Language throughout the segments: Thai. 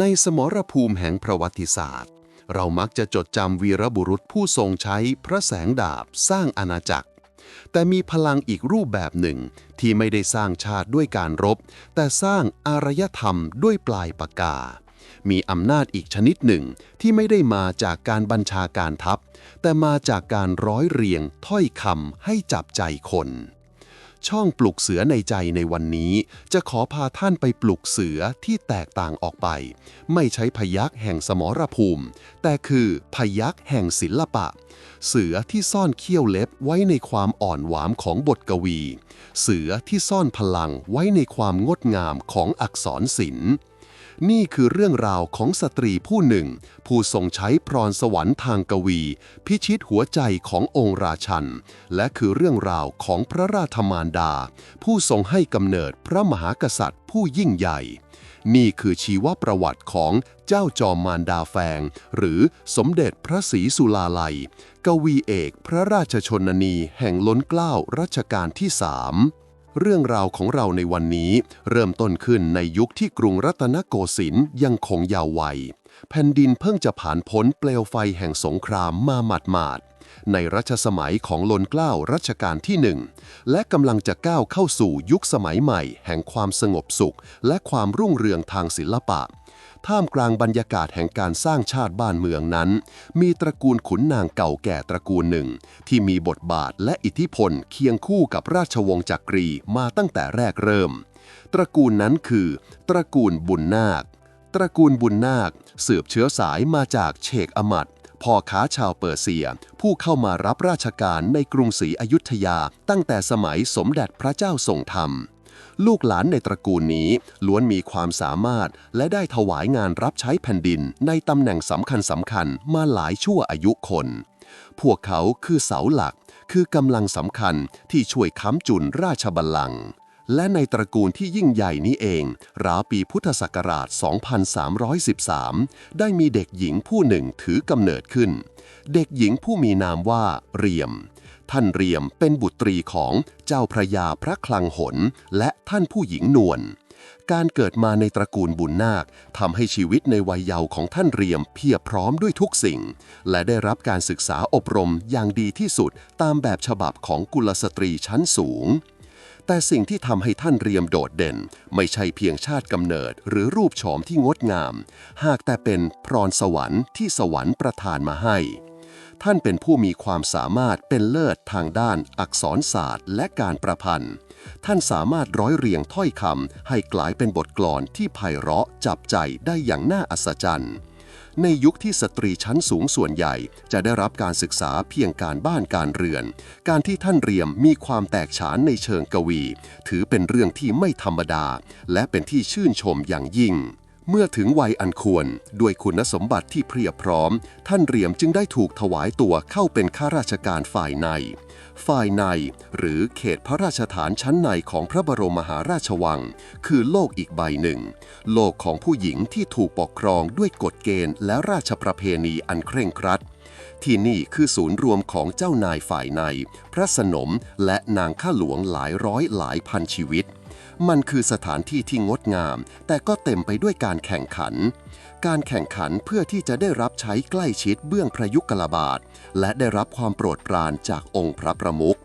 ในสมรภูมิแห่งประวัติศาสตร์ เรามักจะจดจำวีรบุรุษผู้ทรงใช้พระแสงดาบสร้างอาณาจักร แต่มีพลังอีกรูปแบบหนึ่งที่ไม่ได้สร้างชาติด้วยการรบ แต่สร้างอารยธรรมด้วยปลายปากกา มีอำนาจอีกชนิดหนึ่งที่ไม่ได้มาจากการบัญชาการทัพ แต่มาจากการร้อยเรียงถ้อยคำให้จับใจคน ช่องปลุกเสือในใจในวันนี้ จะขอพาท่านไปปลุกเสือที่แตกต่างออกไป ไม่ใช้พยักแห่งสมรภูมิ แต่คือพยักแห่งศิลปะ เสือที่ซ่อนเขี้ยวเล็บไว้ในความอ่อนหวามของบทกวี เสือที่ซ่อนพลังไว้ในความงดงามของอักษรศิลป์ นี่คือเรื่องราวของสตรีผู้หนึ่ง ผู้ทรงใช้พรสวรรค์ทางกวี พิชิตหัวใจขององค์ราชัน และคือเรื่องราวของพระราชมารดา ผู้ทรงให้กำเนิดพระมหากษัตริย์ผู้ยิ่งใหญ่ นี่คือชีวประวัติของเจ้าจอมมารดาแฟง หรือสมเด็จพระศรีสุลาลัย กวีเอกพระราชชนนีแห่งล้นเกล้ารัชกาลที่สาม เรื่องราวของเราในวันนี้เริ่มต้นขึ้นในยุคที่กรุงรัตนโกสินทร์ยังคงยาววัย แผ่นดินเพิ่งจะผ่านพ้นเปลวไฟแห่งสงครามมาหมาดๆในรัชสมัยของลนเกล้ารัชกาลที่หนึ่งและกำลังจะก้าวเข้าสู่ยุคสมัยใหม่ แห่งความสงบสุข และความรุ่งเรืองทางศิลปะ ท่ามกลางบรรยากาศแห่งการสร้างชาติบ้านเมืองนั้น มีตระกูลขุนนางเก่าแก่ตระกูลหนึ่ง ที่มีบทบาทและอิทธิพลเคียงคู่กับราชวงศ์จักรีมาตั้งแต่แรกเริ่ม ตระกูลนั้นคือ ตระกูลบุญนาค ตระกูลบุญนาค สืบเชื้อสายมาจากเชกอมัดพ่อค้าชาวเปอร์เซีย ผู้เข้ามารับราชการในกรุงศรีอยุธยาตั้งแต่สมัยสมเด็จพระเจ้าทรงธรรม ลูกหลานในตระกูลนี้ ล้วนมีความสามารถและได้ถวายงานรับใช้แผ่นดินในตำแหน่งสำคัญสำคัญมาหลายชั่วอายุคน พวกเขาคือเสาหลัก คือกำลังสำคัญที่ช่วยค้ำจุนราชบัลลังก์และในตระกูลที่ยิ่งใหญ่นี้เอง ราวปีพุทธศักราช 2313 ได้มีเด็กหญิงผู้หนึ่งถือกำเนิดขึ้น เด็กหญิงผู้มีนามว่าเรียม ท่านเรียมเป็นบุตรีของเจ้าพระยาพระคลังหน และท่านผู้หญิงนวลการเกิดมาในตระกูลบุญนาคทำให้ชีวิตในวัยเยาว์ของท่านเรียมเพียบพร้อมด้วยทุกสิ่ง และได้รับการศึกษาอบรมอย่างดีที่สุดตามแบบฉบับของกุลสตรีชั้นสูง แต่สิ่งที่ทำให้ท่านเรียมโดดเด่น ไม่ใช่เพียงชาติกำเนิดหรือรูปโฉมที่งดงาม หากแต่เป็นพรสวรรค์ที่สวรรค์ประทานมาให้ ท่านเป็นผู้มีความสามารถเป็นเลิศทางด้านอักษรศาสตร์ และการประพันธ์ ท่านสามารถร้อยเรียงถ้อยคำให้กลายเป็นบทกลอนที่ไพเราะจับใจได้อย่างน่าอัศจรรย์ในยุคที่สตรีชั้นสูงส่วนใหญ่ จะได้รับการศึกษาเพียงการบ้านการเรือน การที่ท่านเรียมมีความแตกฉานในเชิงกวี ถือเป็นเรื่องที่ไม่ธรรมดา และเป็นที่ชื่นชมอย่างยิ่ง เมื่อถึงวัยอันควรด้วยคุณสมบัติที่เพียบพร้อม ท่านเรียมจึงได้ถูกถวายตัวเข้าเป็นข้าราชการฝ่ายใน ฝ่ายในหรือเขตพระราชฐานชั้นในของพระบรมมหาราชวัง คือโลกอีกใบหนึ่ง โลกของผู้หญิงที่ถูกปกครองด้วยกฎเกณฑ์และราชประเพณีอันเคร่งครัด ที่นี่คือศูนย์รวมของเจ้านายฝ่ายใน พระสนมและนางข้าหลวงหลายร้อยหลายพันชีวิต มันคือสถานที่ที่งดงาม แต่ก็เต็มไปด้วยการแข่งขัน การแข่งขันเพื่อที่จะได้รับใช้ใกล้ชิดเบื้องพระยุคลบาท และได้รับความโปรดปรานจากองค์พระประมุข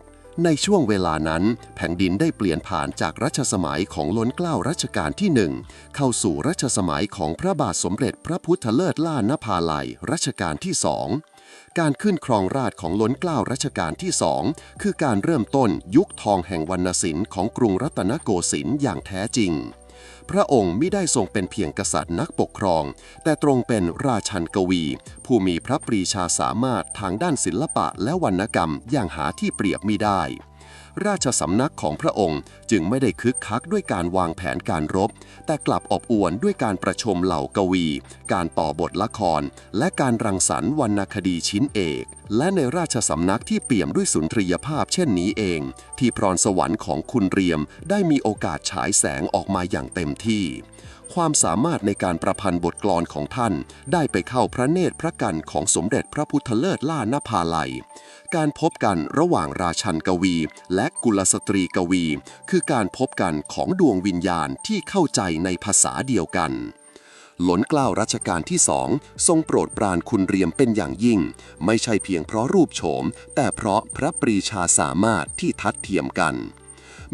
ในช่วงเวลานั้น แผ่นดินได้เปลี่ยนผ่านจากรัชสมัยของล้นเกล้ารัชกาลที่หนึ่งเข้าสู่รัชสมัยของพระบาทสมเด็จพระพุทธเลิศล่านภาลัยรัชกาลที่สอง การขึ้นครองราชของล้นเกล้ารัชกาลที่สองคือการเริ่มต้นยุคทองแห่งวรรณศิลป์ของกรุงรัตนโกสินทร์อย่างแท้จริง พระองค์ไม่ได้ทรงเป็นเพียงกษัตริย์นักปกครอง แต่ตรงเป็นราชันกวี ผู้มีพระปรีชาสามารถทางด้านศิลปะและวรรณกรรมอย่างหาที่เปรียบมิได้ ราชสำนักของพระองค์จึงไม่ได้คึกคักด้วยการวางแผนการรบ แต่กลับอบอวลด้วยการประชมเหล่ากวี การต่อบทละคร และการรังสรรค์วรรณคดีชิ้นเอก และในราชสำนักที่เปี่ยมด้วยสุนทรียภาพเช่นนี้เอง ที่พรสวรรค์ของคุณเรียมได้มีโอกาสฉายแสงออกมาอย่างเต็มที่ความสามารถในการประพันธ์บทกลอนของท่าน ได้ไปเข้าพระเนตรพระกันของสมเด็จพระพุทธเลิศล่านภาลัย การพบกันระหว่างราชันกวี และกุลสตรีกวี คือการพบกันของดวงวิญญาณที่เข้าใจในภาษาเดียวกันหลนกล้าวรัชกาลที่สองทรงโปรดปรานคุณเรียมเป็นอย่างยิ่ง ไม่ใช่เพียงเพราะรูปโฉม แต่เพราะพระปรีชาสามารถที่ทัดเทียมกัน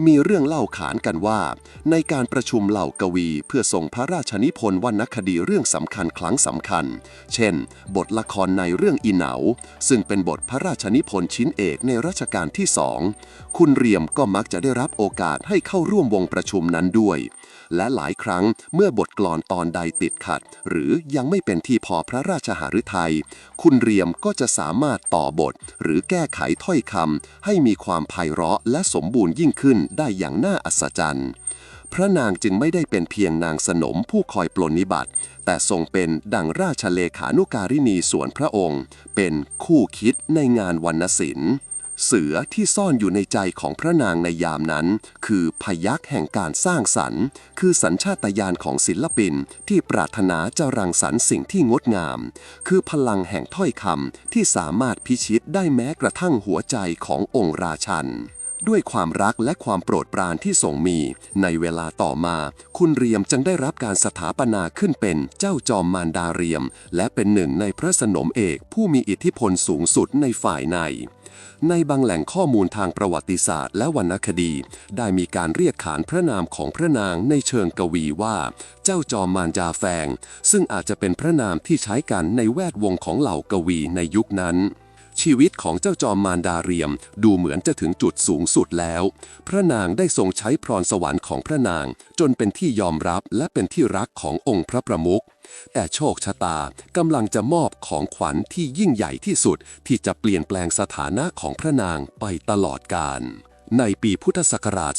มีเรื่องเล่าขานกันว่า ในการประชุมเหล่ากวีเพื่อส่งพระราชนิพนธ์วรรณคดีเรื่องสำคัญครั้งสำคัญ เช่น บทละครในเรื่องอีเหนา ซึ่งเป็นบทพระราชนิพนธ์ชิ้นเอกในรัชกาลที่สองคุณเรียมก็มักจะได้รับโอกาสให้เข้าร่วมวงประชุมนั้นด้วย และหลายครั้งเมื่อบทกลอนตอนใดติดขัด หรือยังไม่เป็นที่พอพระราชหฤทัย คุณเรียมก็จะสามารถต่อบท หรือแก้ไขถ้อยคำให้มีความไพเราะและสมบูรณ์ยิ่งขึ้นได้อย่างน่าอัศจรรย์พระนางจึงไม่ได้เป็นเพียงนางสนมผู้คอยปลนนิบัติ แต่ทรงเป็นดังราชเลขานุการินีส่วนพระองค์ เป็นคู่คิดในงานวรรณศิลป์ เสือที่ซ่อนอยู่ในใจของพระนางในยามนั้น คือพยักแห่งการสร้างสรรค์ คือสัญชาตญาณของศิลปิน ที่ปรารถนาจะรังสรรค์สิ่งที่งดงาม คือพลังแห่งถ้อยคำที่สามารถพิชิตได้แม้กระทั่งหัวใจขององค์ราชันด้วยความรักและความโปรดปรานที่ทรงมี ในเวลาต่อมา คุณเรียมจึงได้รับการสถาปนาขึ้นเป็นเจ้าจอมมารดาเรียม และเป็นหนึ่งในพระสนมเอกผู้มีอิทธิพลสูงสุดในฝ่ายใน ในบางแหล่งข้อมูลทางประวัติศาสตร์และวรรณคดี ได้มีการเรียกขานพระนามของพระนางในเชิงกวีว่า เจ้าจอมมารจาแฟง ซึ่งอาจจะเป็นพระนามที่ใช้กันในแวดวงของเหล่ากวีในยุคนั้น ชีวิตของเจ้าจอมมารดาเรียมดูเหมือนจะถึงจุดสูงสุดแล้ว พระนางได้ทรงใช้พรสวรรค์ของพระนาง จนเป็นที่ยอมรับและเป็นที่รักขององค์พระประมุข แต่โชคชะตากำลังจะมอบของขวัญที่ยิ่งใหญ่ที่สุด ที่จะเปลี่ยนแปลงสถานะของพระนางไปตลอดกาลในปีพุทธศักราช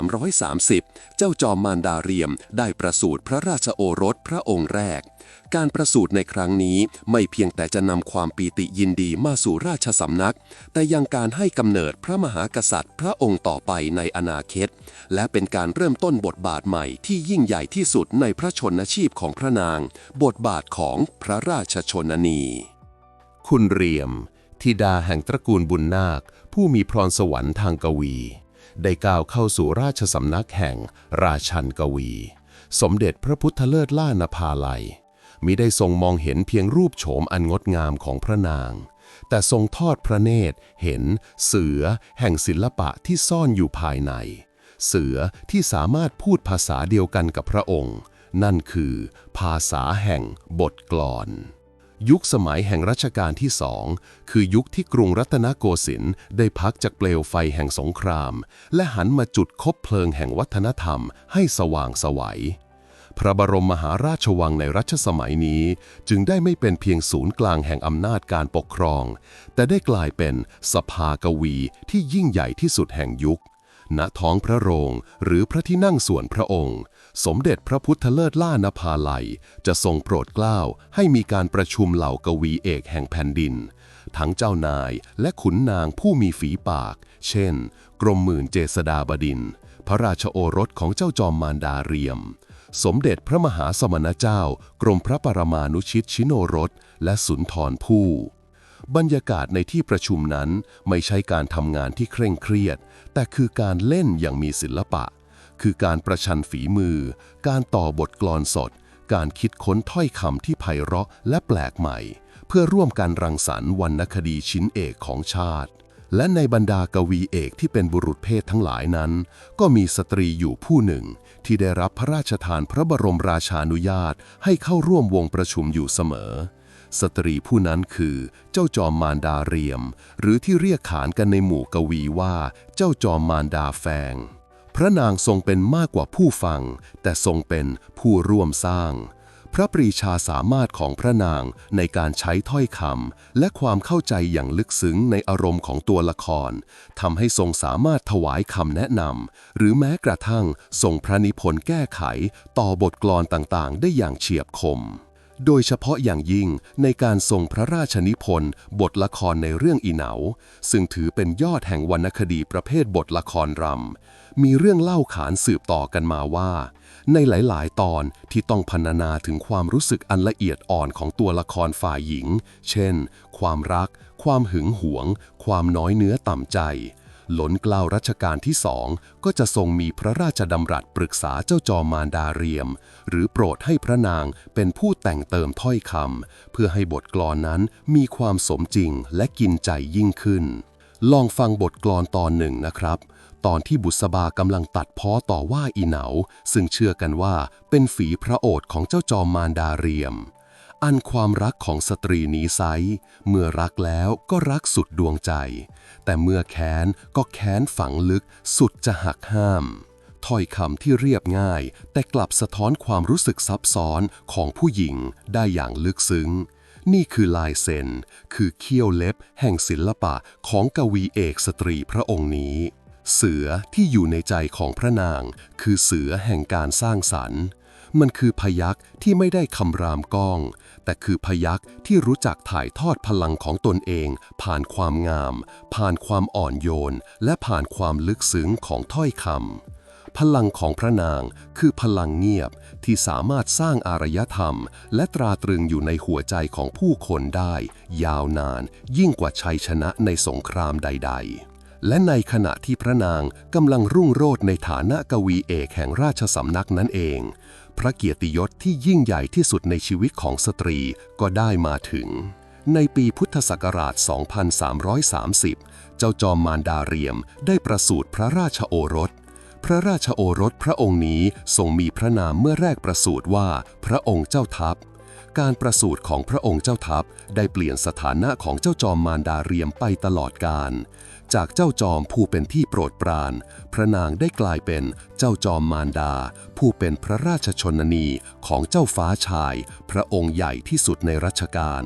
2330 เจ้าจอมมารดาเรียมได้ประสูติพระราชโอรสพระองค์แรก การประสูติในครั้งนี้ไม่เพียงแต่จะนำความปีติยินดีมาสู่ราชสำนัก แต่ยังการให้กำเนิดพระมหากษัตริย์พระองค์ต่อไปในอนาคต และเป็นการเริ่มต้นบทบาทใหม่ที่ยิ่งใหญ่ที่สุดในพระชนชีพของพระนาง บทบาทของพระราชชนนี คุณเรียมธิดาแห่งตระกูลบุญนาค ผู้มีพรสวรรค์ทางกวี ได้ก้าวเข้าสู่ราชสำนักแห่งราชันกวี สมเด็จพระพุทธเลิศล่านภาลัย มิได้ทรงมองเห็นเพียงรูปโฉมอันงดงามของพระนาง แต่ทรงทอดพระเนตรเห็นเสือแห่งศิลปะที่ซ่อนอยู่ภายใน เสือที่สามารถพูดภาษาเดียวกันกับพระองค์ นั่นคือ ภาษาแห่งบทกลอน ยุคสมัยแห่งรัชกาลที่สองคือยุคที่กรุงรัตนโกสินทร์ได้พักจากเปลวไฟแห่งสงคราม และหันมาจุดคบเพลิงแห่งวัฒนธรรมให้สว่างสวัย พระบรมมหาราชวังในรัชสมัยนี้ จึงได้ไม่เป็นเพียงศูนย์กลางแห่งอำนาจการปกครอง แต่ได้กลายเป็นสภากวีที่ยิ่งใหญ่ที่สุดแห่งยุค ณท้องพระโรงหรือพระที่นั่งส่วนพระองค์ สมเด็จพระพุทธเลิศล่านภาลัย จะทรงโปรดเกล้าให้มีการประชุมเหล่ากวีเอกแห่งแผ่นดิน ทั้งเจ้านายและขุนนางผู้มีฝีปาก เช่น กรมหมื่นเจษดาบดินพระราชโอรสของเจ้าจอมมารดาเรียม สมเด็จพระมหาสมณเจ้า กรมพระปรมานุชิตชิโนรส และสุนทรภู่บรรยากาศในที่ประชุมนั้นไม่ใช่การทำงานที่เคร่งเครียด แต่คือการเล่นอย่างมีศิลปะ คือการประชันฝีมือ การต่อบทกลอนสด การคิดค้นถ้อยคำที่ไพเราะและแปลกใหม่ เพื่อร่วมกันรังสรรค์วรรณคดีชิ้นเอกของชาติ และในบรรดากวีเอกที่เป็นบุรุษเพศทั้งหลายนั้น ก็มีสตรีอยู่ผู้หนึ่ง ที่ได้รับพระราชทานพระบรมราชานุญาต ให้เข้าร่วมวงประชุมอยู่เสมอ สตรีผู้นั้นคือเจ้าจอมมารดาเรียม หรือที่เรียกขานกันในหมู่กวีว่าเจ้าจอมมารดาแฟง พระนางทรงเป็นมากกว่าผู้ฟัง แต่ทรงเป็นผู้ร่วมสร้าง พระปรีชาสามารถของพระนางในการใช้ถ้อยคำและความเข้าใจอย่างลึกซึ้งในอารมณ์ของตัวละครทำให้ทรงสามารถถวายคำแนะนำหรือแม้กระทั่งทรงพระนิพนธ์แก้ไขต่อบทกลอนต่างๆ ได้อย่างเฉียบคม โดยเฉพาะอย่างยิ่งในการทรงพระราชนิพนธ์บทละครในเรื่องอีเหนา ซึ่งถือเป็นยอดแห่งวรรณคดีประเภทบทละครรำมีเรื่องเล่าขานสืบต่อกันมาว่า ในหลาย ๆ ตอนที่ต้องพรรณนาถึงความรู้สึกอันละเอียดอ่อนของตัวละครฝ่ายหญิง เช่น ความรัก ความหึงหวง ความน้อยเนื้อต่ำใจ หล้นกล้าวรัชกาลที่สองก็จะทรงมีพระราชดำรัสปรึกษาเจ้าจอมมารดาเรียม หรือโปรดให้พระนางเป็นผู้แต่งเติมถ้อยคำเพื่อให้บทกลอนนั้นมีความสมจริงและกินใจยิ่งขึ้น ลองฟังบทกลอนตอนหนึ่งนะครับ ตอนที่บุษบากำลังตัดพ้อต่อว่าอีเหนา ซึ่งเชื่อกันว่าเป็นฝีพระโอษฐ์ของเจ้าจอมมารดาเรียม อันความรักของสตรีนี้ไซเมื่อรักแล้วก็รักสุดดวงใจ แต่เมื่อแค้นก็แค้นฝังลึกสุดจะหักห้ามถ้อยคำที่เรียบง่าย แต่กลับสะท้อนความรู้สึกซับซ้อนของผู้หญิงได้อย่างลึกซึ้ง นี่คือลายเซ็น คือเขี้ยวเล็บแห่งศิลปะของกวีเอกสตรีพระองค์นี้ เสือที่อยู่ในใจของพระนาง คือเสือแห่งการสร้างสรรค์ มันคือพยักษ์ที่ไม่ได้คำรามก้อง แต่คือพยักษ์ที่รู้จักถ่ายทอดพลังของตนเอง ผ่านความงาม ผ่านความอ่อนโยน และผ่านความลึกซึ้งของถ้อยคำพลังของพระนางคือพลังเงียบที่สามารถสร้างอารยธรรม และตราตรึงอยู่ในหัวใจของผู้คนได้ ยาวนาน ยิ่งกว่าชัยชนะในสงครามใด ๆ และในขณะที่พระนางกำลังรุ่งโรจน์ในฐานะกวีเอกแห่งราชสำนักนั้นเอง พระเกียรติยศที่ยิ่งใหญ่ที่สุดในชีวิตของสตรีก็ได้มาถึง ในปีพุทธศักราช 2330 เจ้าจอมมารดาเรียมได้ประสูติพระราชโอรส พระราชโอรสพระองค์นี้ทรงมีพระนามเมื่อแรกประสูติว่าพระองค์เจ้าทัพการประสูติของพระองค์เจ้าทัพได้เปลี่ยนสถานะของเจ้าจอมมารดาเรียมไปตลอดกาล จากเจ้าจอมผู้เป็นที่โปรดปราน พระนางได้กลายเป็นเจ้าจอมมารดา ผู้เป็นพระราชชนนีของเจ้าฟ้าชาย พระองค์ใหญ่ที่สุดในรัชกาล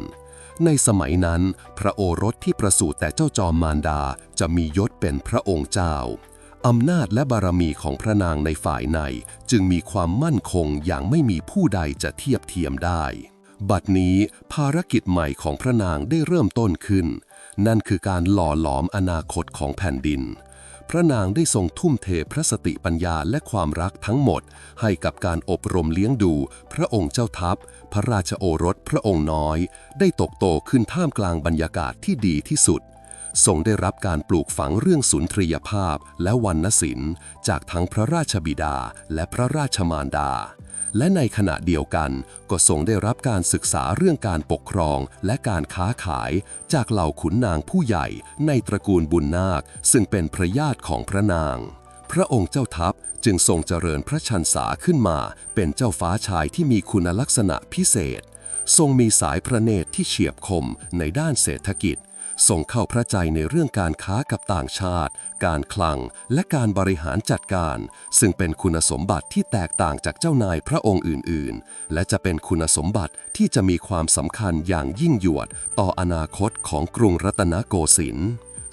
ในสมัยนั้น พระโอรสที่ประสูติแต่เจ้าจอมมารดาจะมียศเป็นพระองค์เจ้าอำนาจและบารมีของพระนางในฝ่ายในจึงมีความมั่นคงอย่างไม่มีผู้ใดจะเทียบเทียมได้ บัดนี้ภารกิจใหม่ของพระนางได้เริ่มต้นขึ้น นั่นคือการหล่อหลอมอนาคตของแผ่นดิน พระนางได้ทรงทุ่มเทพระสติปัญญาและความรักทั้งหมด ให้กับการอบรมเลี้ยงดู พระองค์เจ้าทัพ พระราชโอรสพระองค์น้อย ได้ตกโตขึ้นท่ามกลางบรรยากาศที่ดีที่สุดทรงได้รับการปลูกฝังเรื่องสุนทรียภาพและวรรณศิลป์ จากทั้งพระราชบิดาและพระราชมารดา และในขณะเดียวกันก็ทรงได้รับการศึกษาเรื่องการปกครองและการค้าขายจากเหล่าขุนนางผู้ใหญ่ในตระกูลบุญนาค ซึ่งเป็นพระญาติของพระนาง พระองค์เจ้าทัพจึงทรงเจริญพระชันษาขึ้นมาเป็นเจ้าฟ้าชายที่มีคุณลักษณะพิเศษ ทรงมีสายพระเนตรที่เฉียบคมในด้านเศรษฐกิจ ทรงเข้าพระใจในเรื่องการค้ากับต่างชาติ การคลัง และการบริหารจัดการ ซึ่งเป็นคุณสมบัติที่แตกต่างจากเจ้านายพระองค์อื่น ๆ และจะเป็นคุณสมบัติที่จะมีความสำคัญอย่างยิ่งยวด ต่ออนาคตของกรุงรัตนโกสินทร์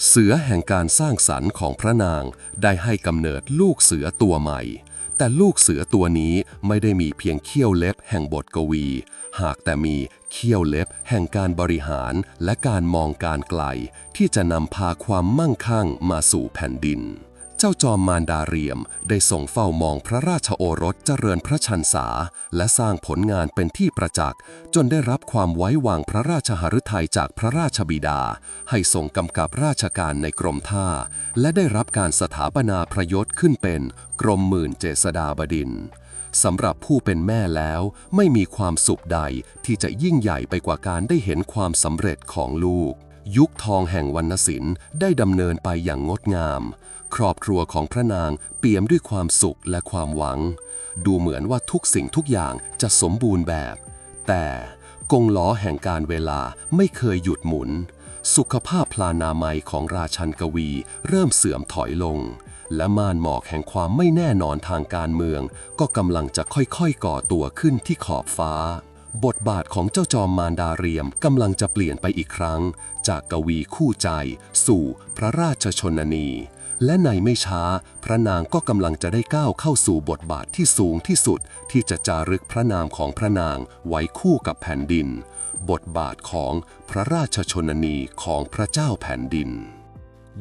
เสือแห่งการสร้างสรรค์ของพระนางได้ให้กำเนิดลูกเสือตัวใหม่ แต่ลูกเสือตัวนี้ไม่ได้มีเพียงเขี้ยวเล็บแห่งบทกวี หากแต่มีเขี้ยวเล็บแห่งการบริหารและการมองการไกล ที่จะนำพาความมั่งคั่งมาสู่แผ่นดิน จ้าจอมมารดาเรียมได้ส่งเฝ้ามองพระราชโอรสเจริญพระชันษา และสร้างผลงานเป็นที่ประจักษ์ จนได้รับความไว้วางพระราชหฤทัยจากพระราชบิดา ให้ทรงกำกับราชการในกรมท่า และได้รับการสถาปนาพระยศขึ้นเป็นกรมหมื่นเจษฎาบดินสำหรับผู้เป็นแม่แล้วไม่มีความสุขใดที่จะยิ่งใหญ่ไปกว่าการได้เห็นความสำเร็จของลูก ยุคทองแห่งวรรณศิลป์ได้ดำเนินไปอย่างงดงาม ครอบครัวของพระนางเปี่ยมด้วยความสุขและความหวัง ดูเหมือนว่าทุกสิ่งทุกอย่างจะสมบูรณ์แบบ แต่กงล้อแห่งการเวลาไม่เคยหยุดหมุน สุขภาพพลานามัยของราชันกวีเริ่มเสื่อมถอยลง และม่านหมอกแห่งความไม่แน่นอนทางการเมือง ก็กำลังจะค่อยๆก่อตัวขึ้นที่ขอบฟ้า บทบาทของเจ้าจอมมารดาเรียมกำลังจะเปลี่ยนไปอีกครั้ง จากกวีคู่ใจ สู่พระราชชนนี และในไม่ช้า พระนางก็กำลังจะได้ก้าวเข้าสู่บทบาทที่สูงที่สุด ที่จะจารึกพระนามของพระนางไว้คู่กับแผ่นดิน บทบาทของพระราชชนนีของพระเจ้าแผ่นดิน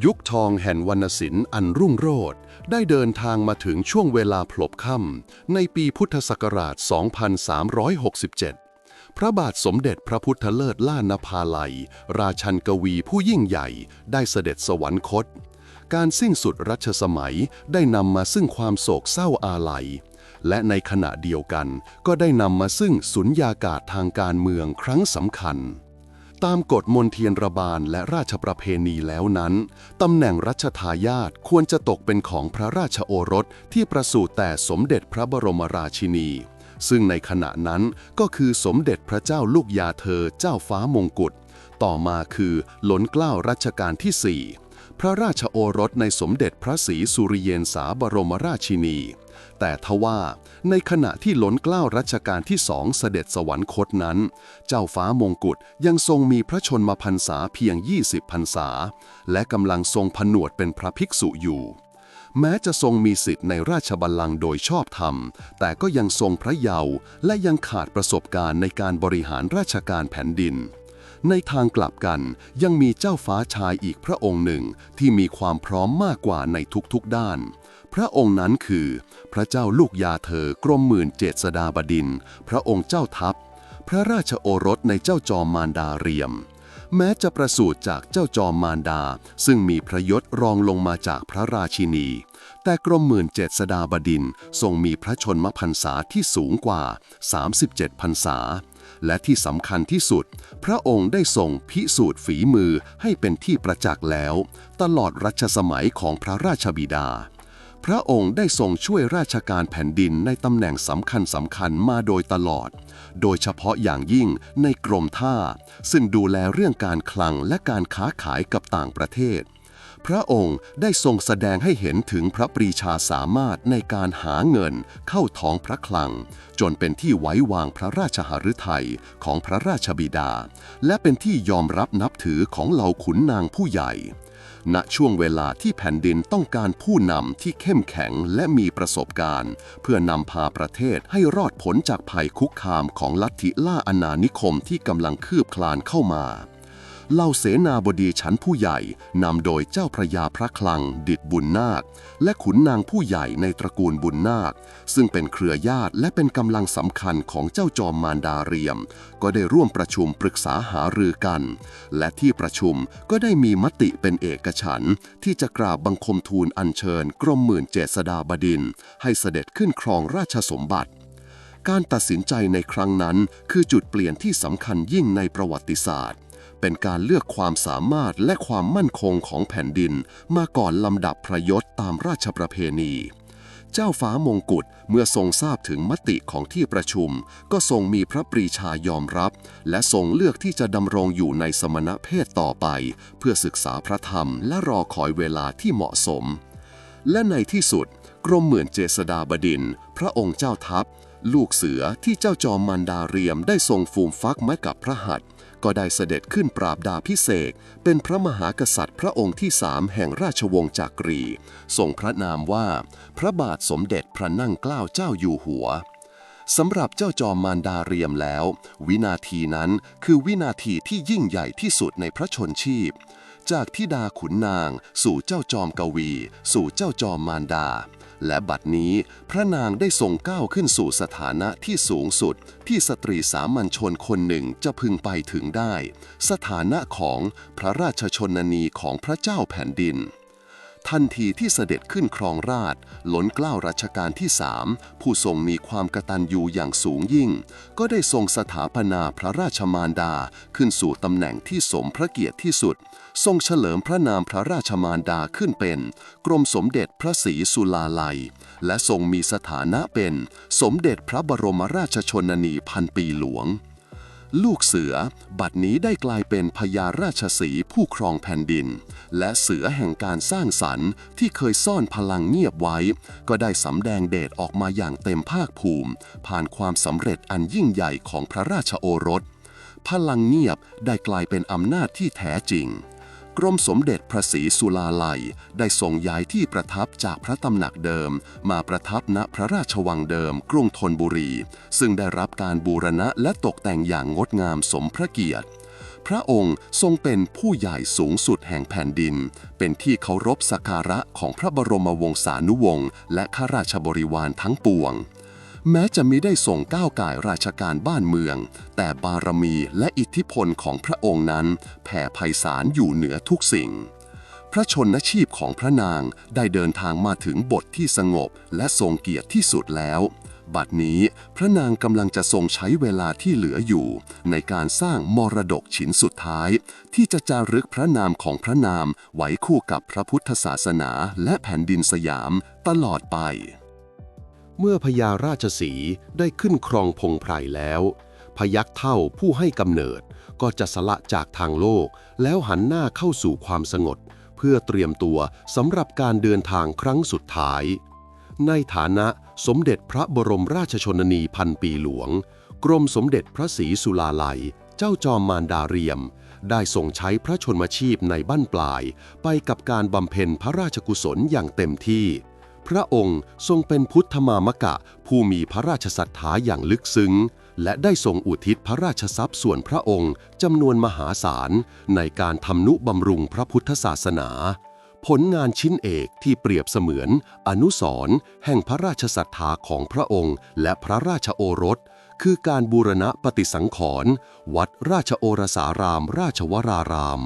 ยุคทองแห่งวรรณศิลป์อันรุ่งโรจน์ได้เดินทางมาถึงช่วงเวลาพลบค่ำในปีพุทธศักราช 2367พระบาทสมเด็จพระพุทธเลิศล่านภาลัย ราชันกวีผู้ยิ่งใหญ่ได้เสด็จสวรรคต การสิ้นสุดรัชสมัยได้นำมาซึ่งความโศกเศร้าอาลัย และในขณะเดียวกันก็ได้นำมาซึ่งสุญญากาศทางการเมืองครั้งสำคัญ ตามกฎมนเทียนระบาลและราชประเพณีแล้วนั้นตำแหน่งรัชทายาทควรจะตกเป็นของพระราชโอรสที่ประสูติแต่สมเด็จพระบรมราชินี ซึ่งในขณะนั้นก็คือสมเด็จพระเจ้าลูกยาเธอเจ้าฟ้ามงกุฎต่อมาคือหลนเกล้ารัชกาลที่4 พระราชโอรสในสมเด็จพระศรีสุริเยนสาบรมราชินี แต่ทว่าในขณะที่หลนเกล้ารัชกาลที่สองเสด็จสวรรคตนั้น เจ้าฟ้ามงกุฎยังทรงมีพระชนมพรรษาเพียง 20พรรษา และกำลังทรงผนวดเป็นพระภิกษุอยู่แม้จะทรงมีสิทธิ์ในราชบัลลังก์โดยชอบธรรม แต่ก็ยังทรงพระเยาว์และยังขาดประสบการณ์ในการบริหารราชการแผ่นดิน ในทางกลับกันยังมีเจ้าฟ้าชายอีกพระองค์หนึ่งที่มีความพร้อมมากกว่าในทุกๆด้าน พระองค์นั้นคือ พระเจ้าลูกยาเธอกรมหมื่นเจษฎาบดิน พระองค์เจ้าทัพ พระราชโอรสในเจ้าจอมมารดาเรียม แม้จะประสูติจากเจ้าจอมมารดา ซึ่งมีพระยศรองลงมาจากพระราชินี แต่กรมหมื่นเจษฎาบดินทร์ทรงมีพระชนมพรรษาที่สูงกว่า 37พรรษา และที่สำคัญที่สุด พระองค์ได้ทรงพิสูจน์ฝีมือให้เป็นที่ประจักษ์แล้ว ตลอดรัชสมัยของพระราชบิดา พระองค์ได้ทรงช่วยราชการแผ่นดินในตำแหน่งสำคัญสำคัญมาโดยตลอด โดยเฉพาะอย่างยิ่งในกรมท่า ซึ่งดูแลเรื่องการคลังและการค้าขายกับต่างประเทศ พระองค์ได้ทรงแสดงให้เห็นถึงพระปรีชาสามารถในการหาเงินเข้าท้องพระคลัง จนเป็นที่ไว้วางพระราชหฤทัยของพระราชบิดา และเป็นที่ยอมรับนับถือของเหล่าขุนนางผู้ใหญ่ ณช่วงเวลาที่แผ่นดินต้องการผู้นำที่เข้มแข็งและมีประสบการณ์ เพื่อนำพาประเทศให้รอดพ้นจากภัยคุกคามของลัทธิล่าอาณานิคมที่กำลังคืบคลานเข้ามา เหล่าเสนาบดีชั้นผู้ใหญ่นำโดยเจ้าพระยาพระคลังดิดบุญนาค และขุนนางผู้ใหญ่ในตระกูลบุญนาค ซึ่งเป็นเครือญาติและเป็นกำลังสำคัญของเจ้าจอมมารดาเรียม ก็ได้ร่วมประชุมปรึกษาหารือกัน และที่ประชุมก็ได้มีมติเป็นเอกฉันท์ที่จะกราบบังคมทูลอัญเชิญ กรมหมื่นเจษฎาบดิน ให้เสด็จขึ้นครองราชสมบัติการตัดสินใจในครั้งนั้นคือจุดเปลี่ยนที่สำคัญยิ่งในประวัติศาสตร์ เป็นการเลือกความสามารถและความมั่นคงของแผ่นดิน มาก่อนลำดับพระยศตามราชประเพณี เจ้าฟ้ามงกุฎเมื่อทรงทราบถึงมติของที่ประชุม ก็ทรงมีพระปรีชายอมรับ และทรงเลือกที่จะดำรงอยู่ในสมณเพศต่อไป เพื่อศึกษาพระธรรมและรอคอยเวลาที่เหมาะสม และในที่สุด กรมเหมือนเจษฎาบดิน พระองค์เจ้าทัพ ลูกเสือที่เจ้าจอมมันดาเรียมได้ทรงฟูมฟักไม้กับพระหัตถ์ ก็ได้เสด็จขึ้นปราบดาพิเศษเป็นพระมหากษัตริย์พระองค์ที่สามแห่งราชวงศ์จักรีทรงพระนามว่า พระบาทสมเด็จพระนั่งเกล้าเจ้าอยู่หัวสำหรับเจ้าจอมมารดาเรียมแล้ว วินาทีนั้นคือวินาทีที่ยิ่งใหญ่ที่สุดในพระชนชีพ จากทิดาขุนนาง สู่เจ้าจอมกวี สู่เจ้าจอมมารดา และบัดนี้พระนางได้ทรงก้าวขึ้นสู่สถานะที่สูงสุด ที่สตรีสามัญชนคนหนึ่งจะพึงไปถึงได้ สถานะของพระราชชนนีของพระเจ้าแผ่นดิน ทันทีที่เสด็จขึ้นครองราชย์ล้นเกล้ารัชกาลที่สามผู้ทรงมีความกระตัญญูอย่างสูงยิ่ง ก็ได้ทรงสถาปนาพระราชมารดาขึ้นสู่ตำแหน่งที่สมพระเกียรติที่สุด ทรงเฉลิมพระนามพระราชมารดาขึ้นเป็น กรมสมเด็จพระศรีสุลาลัย และทรงมีสถานะเป็น สมเด็จพระบรมราชชนนีพันปีหลวง ลูกเสือ บัดนี้ได้กลายเป็นพญาราชสีผู้ครองแผ่นดิน และเสือแห่งการสร้างสรรค์ที่เคยซ่อนพลังเงียบไว้ ก็ได้สำแดงเดชออกมาอย่างเต็มภาคภูมิ ผ่านความสำเร็จอันยิ่งใหญ่ของพระราชโอรส พลังเงียบได้กลายเป็นอำนาจที่แท้จริง กรมสมเด็จพระศรีสุลาลัย ได้ส่งย้ายที่ประทับจากพระตำหนักเดิม มาประทับณพระราชวังเดิม กรุงธนบุรี ซึ่งได้รับการบูรณะและตกแต่งอย่างงดงามสมพระเกียรติ พระองค์ทรงเป็นผู้ใหญ่สูงสุดแห่งแผ่นดิน เป็นที่เคารพสักการะของพระบรมวงศานุวงศ์และข้าราชบริวารทั้งปวง แม้จะมิได้ส่งก้าวก่ายราชการบ้านเมือง แต่บารมีและอิทธิพลของพระองค์นั้น แผ่ไพศาลอยู่เหนือทุกสิ่ง พระชนชีพของพระนางได้เดินทางมาถึงบทที่สงบและทรงเกียรติที่สุดแล้วบัดนี้พระนางกำลังจะทรงใช้เวลาที่เหลืออยู่ ในการสร้างมรดกชิ้นสุดท้าย ที่จะจารึกพระนามของพระนามไว้คู่กับพระพุทธศาสนาและแผ่นดินสยามตลอดไป เมื่อพญาราชสีได้ขึ้นครองพงไพรแล้ว พยักเท่าผู้ให้กำเนิดก็จะสละจากทางโลก แล้วหันหน้าเข้าสู่ความสงบเพื่อเตรียมตัวสำหรับการเดินทางครั้งสุดท้าย ในฐานะสมเด็จพระบรมราชชนนีพันปีหลวง กรมสมเด็จพระศรีสุลาลัย เจ้าจอมมารดาเรียม ได้ทรงใช้พระชนมชีพในบั้นปลาย ไปกับการบำเพ็ญพระราชกุศลอย่างเต็มที่ พระองค์ทรงเป็นพุทธมามกะ ผู้มีพระราชศรัทธาอย่างลึกซึ้ง และได้ทรงอุทิศพระราชทรัพย์ส่วนพระองค์จำนวนมหาศาล ในการทำนุบำรุงพระพุทธศาสนา ผลงานชิ้นเอกที่เปรียบเสมือน อนุสรณ์แห่งพระราชศรัทธาของพระองค์ และพระราชโอรส คือการบูรณะปฏิสังขรณ์วัดราชโอรสารามราชวราราม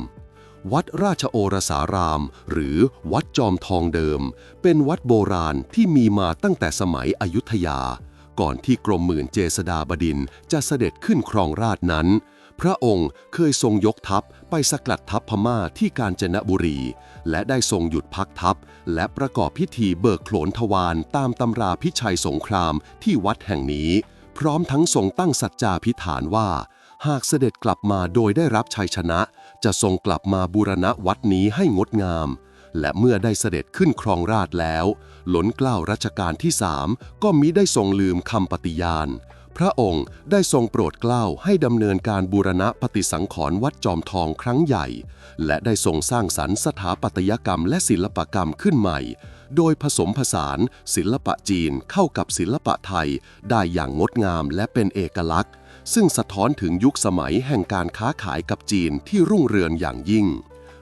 วัดราชโอรสาราม หรือวัดจอมทองเดิม เป็นวัดโบราณที่มีมาตั้งแต่สมัยอยุธยา ก่อนที่กรมหมื่นเจษดาบดินจะเสด็จขึ้นครองราชนั้น พระองค์เคยทรงยกทัพไปสกัดทัพพม่าที่กาญจนบุรี และได้ทรงหยุดพักทัพ และประกอบพิธีเบิกโขนทวารตามตำราพิชัยสงครามที่วัดแห่งนี้ พร้อมทั้งทรงตั้งสัจจาพิฐานว่าหากเสด็จกลับมาโดยได้รับชัยชนะ จะทรงกลับมาบูรณะวัดนี้ให้งดงาม และเมื่อได้เสด็จขึ้นครองราชแล้ว หล้นเกล้ารัชกาลที่สามก็มิได้ทรงลืมคำปฏิญาณ พระองค์ได้ทรงโปรดเกล้าให้ดำเนินการบูรณะปฏิสังขรณ์วัดจอมทองครั้งใหญ่ และได้ทรงสร้างสรรค์สถาปัตยกรรมและศิลปกรรมขึ้นใหม่ โดยผสมผสานศิลปะจีนเข้ากับศิลปะไทย ได้อย่างงดงามและเป็นเอกลักษณ์ ซึ่งสะท้อนถึงยุคสมัยแห่งการค้าขายกับจีนที่รุ่งเรืองอย่างยิ่ง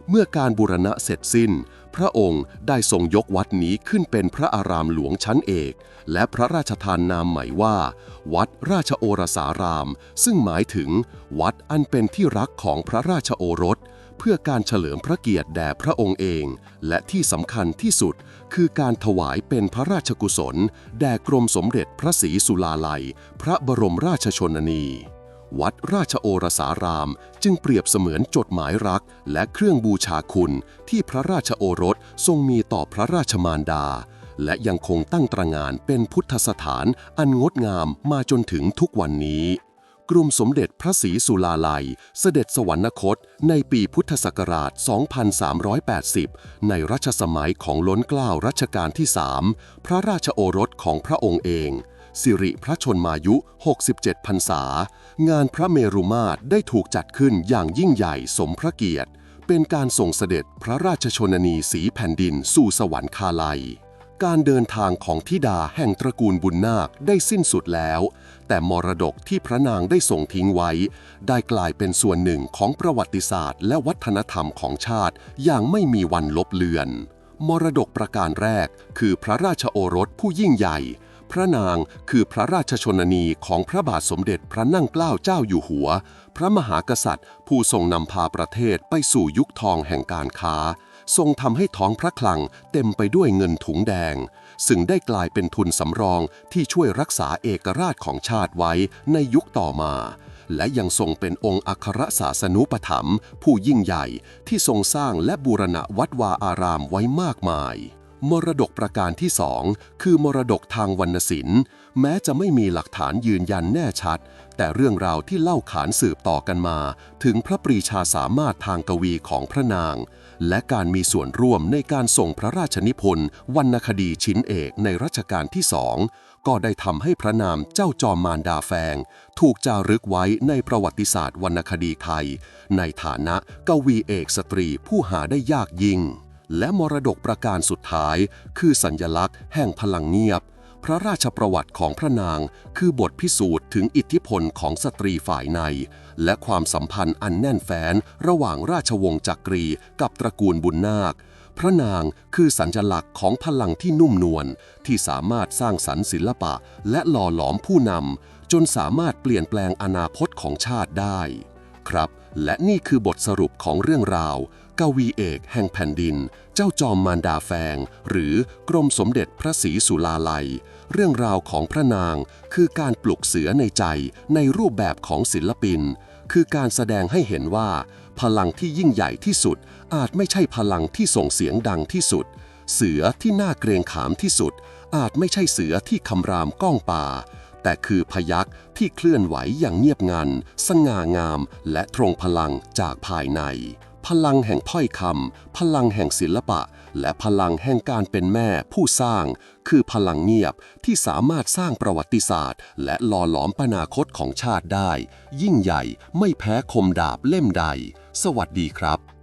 เมื่อการบูรณะเสร็จสิ้น พระองค์ได้ทรงยกวัดนี้ขึ้นเป็นพระอารามหลวงชั้นเอก และพระราชทานนามใหม่ว่า วัดราชโอรสาราม ซึ่งหมายถึง วัดอันเป็นที่รักของพระราชโอรสเพื่อการเฉลิมพระเกียรติแด่พระองค์เอง และที่สำคัญที่สุด คือการถวายเป็นพระราชกุศล แด่กรมสมเด็จพระศรีสุลาลัย พระบรมราชชนนี วัดราชโอรสาราม จึงเปรียบเสมือนจดหมายรัก และเครื่องบูชาคุณที่พระราชโอรสทรงมีต่อพระราชมารดา และยังคงตั้งตระงานเป็นพุทธสถานอันงดงามมาจนถึงทุกวันนี้ กรุมสมเด็จพระศรีสุลาลัย เสด็จสวรรคต ในปีพุทธศักราช 2380 ในรัชสมัยของล้นเกล้ารัชกาลที่สามพระราชโอรสของพระองค์เอง สิริพระชนมายุ 67 พรรษา งานพระเมรุมาตรได้ถูกจัดขึ้นอย่างยิ่งใหญ่สมพระเกียรติ เป็นการส่งเสด็จพระราชชนนีสีแผ่นดินสู่สวรรคาลัยการเดินทางของธิดาแห่งตระกูลบุญนาคได้สิ้นสุดแล้ว แต่มรดกที่พระนางได้ส่งทิ้งไว้ ได้กลายเป็นส่วนหนึ่งของประวัติศาสตร์ และวัฒนธรรมของชาติ อย่างไม่มีวันลบเลือน มรดกประการแรก คือพระราชโอรสผู้ยิ่งใหญ่ พระนางคือพระราชชนนีของพระบาทสมเด็จพระนั่งเกล้าเจ้าอยู่หัว พระมหากษัตริย์ ผู้ทรงนำพาประเทศไปสู่ยุคทองแห่งการค้า ทรงทำให้ท้องพระคลังเต็มไปด้วยเงินถุงแดง ซึ่งได้กลายเป็นทุนสำรองที่ช่วยรักษาเอกราชของชาติไว้ในยุคต่อมา และยังทรงเป็นองค์อัครศาสนุปถัมภ์ผู้ยิ่งใหญ่ที่ทรงสร้างและบูรณะวัดวาอารามไว้มากมาย มรดกประการที่สองคือมรดกทางวรรณศิลป์ แม้จะไม่มีหลักฐานยืนยันแน่ชัด แต่เรื่องราวที่เล่าขานสืบต่อกันมา ถึงพระปรีชาสามารถทางกวีของพระนาง และการมีส่วนร่วมในการส่งพระราชนิพนธ์วรรณคดีชิ้นเอกในรัชกาลที่สองก็ได้ทำให้พระนามเจ้าจอมมารดาแฟง ถูกจารึกไว้ในประวัติศาสตร์วรรณคดีไทย ในฐานะกวีเอกสตรีผู้หาได้ยากยิ่ง และมรดกประการสุดท้าย คือสัญญลักษณ์แห่งพลังเงียบ พระราชประวัติของพระนางคือบทพิสูจน์ถึงอิทธิพลของสตรีฝ่ายใน และความสัมพันธ์อันแน่นแฟ้นระหว่างราชวงศ์จักรีกับตระกูลบุญนาค พระนางคือสัญลักษณ์ของพลังที่นุ่มนวลที่สามารถสร้างสรรค์ศิลปะ และหล่อหลอมผู้นำจนสามารถเปลี่ยนแปลงอนาคตของชาติได้ ครับ และนี่คือบทสรุปของเรื่องราว กวีเอกแห่งแผ่นดิน เจ้าจอมมารดาแฟง หรือกรมสมเด็จพระศรีสุลาลัย เรื่องราวของพระนางคือการปลุกเสือในใจในรูปแบบของศิลปิน คือการแสดงให้เห็นว่า พลังที่ยิ่งใหญ่ที่สุด อาจไม่ใช่พลังที่ส่งเสียงดังที่สุด เสือที่น่าเกรงขามที่สุด อาจไม่ใช่เสือที่คำรามก้องป่าแต่คือพยักที่เคลื่อนไหวอย่างเงียบงัน สง่างาม และตรงพลังจากภายใน พลังแห่งถ้อยคำพลังแห่งศิลปะ และพลังแห่งการเป็นแม่ ผู้สร้าง คือพลังเงียบที่สามารถสร้างประวัติศาสตร์ และหล่อหลอมปนาคตของชาติได้ ยิ่งใหญ่ไม่แพ้คมดาบเล่มใด สวัสดีครับ